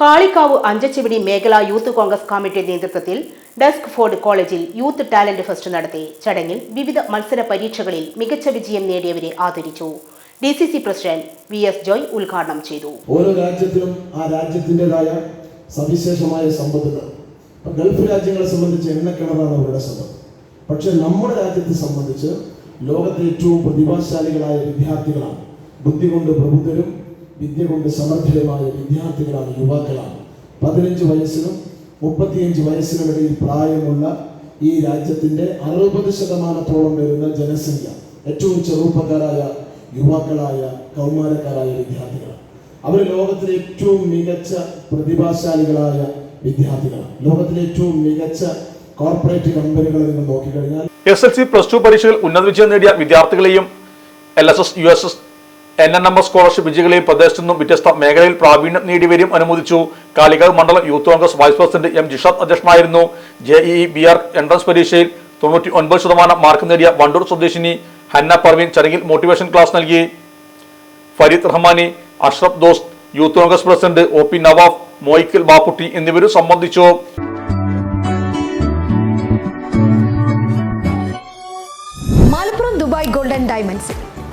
കാളിക്കാവ് അഞ്ചച്ചുവിടി മേഖലാ youth Congress committee നേതൃത്വത്തിൽ ഡെസ്ക് ഫോർഡ് കോളേജിൽ യൂത്ത് ടാലന്റ് ഫെസ്റ്റ് നടത്തി. ചടങ്ങിൽ വിവിധ മത്സര പരീക്ഷകളിൽ മികച്ച വിജയം നേടിയവരെ ആദരിച്ചു. D C C president V S Joy ഉദ്ഘാടനം ചെയ്തു. ഓരോ രാജ്യത്തിനും ആ രാജ്യത്തിന്റെതായ സവിശേഷമായ സമ്പത്തുകൾ. ഗൾഫ് രാജ്യങ്ങളെ സംബന്ധിച്ച് എണ്ണക്കിണറാണ് അവരുടെ സമ്പത്ത്. പക്ഷെ നമ്മുടെ രാജ്യത്തെ സംബന്ധിച്ച് ലോകത്തെ ഏറ്റവും പ്രതിഭാശാലികളായ വിദ്യാർത്ഥികളാണ്. ബുദ്ധി കൊണ്ട് പ്രബുദ്ധരും വിദ്യ കൊണ്ട് സമർത്ഥിതമായ വിദ്യാർത്ഥികളാണ് യുവാക്കളാണ്. പതിനഞ്ച് വയസ്സിനും മുപ്പത്തിയഞ്ച് വയസ്സിനും ഇടയിൽ പ്രായമുള്ള ഈ രാജ്യത്തിന്റെ അറുപത് ശതമാനത്തോളം വരുന്ന ജനസംഖ്യ ഏറ്റവും ചെറുപ്പക്കാരായ യുവാക്കളായ കൗമാരക്കാരായ വിദ്യാർത്ഥികളാണ്. അവർ ലോകത്തിലെ ഏറ്റവും മികച്ച പ്രതിഭാശാലികളായ വിദ്യാർത്ഥികളാണ്. ലോകത്തിലെ ഏറ്റവും മികച്ച കോർപ്പറേറ്റ് കമ്പനികളിൽ നിന്ന് നോക്കിക്കഴിഞ്ഞാൽ S L C plus two പരീക്ഷയിൽ ഉന്നത വിജയം നേടിയ വിദ്യാർത്ഥികളെയും L S S U S S N N M S scholarship വിജയികളെയും പ്രദേശത്തു നിന്നും വ്യത്യസ്ത മേഖലയിൽ പ്രാവീണ്യം നേടിവരും അനുമോദിച്ചു. കാലിക്കാവ് മണ്ഡലം youth Congress vice president M Jishad അധ്യക്ഷനായിരുന്നു. J E B R entrance പരീക്ഷയിൽ തൊണ്ണൂറ്റി ഒൻപത് ശതമാനം മാർക്ക് നേടിയ വണ്ടൂർ സ്വദേശിനി ഹന്ന പർവീൻ ചടങ്ങിൽ മോട്ടിവേഷൻ ക്ലാസ് നൽകി. Fareed Rahmani Ashraf Dost youth Congress president O P Nawaf Moyikkal Bapputty എന്നിവരും സംബന്ധിച്ചു. മലപ്പുറം ദുബായ് ഗോൾഡൻ ഡയമണ്ട്സിൽ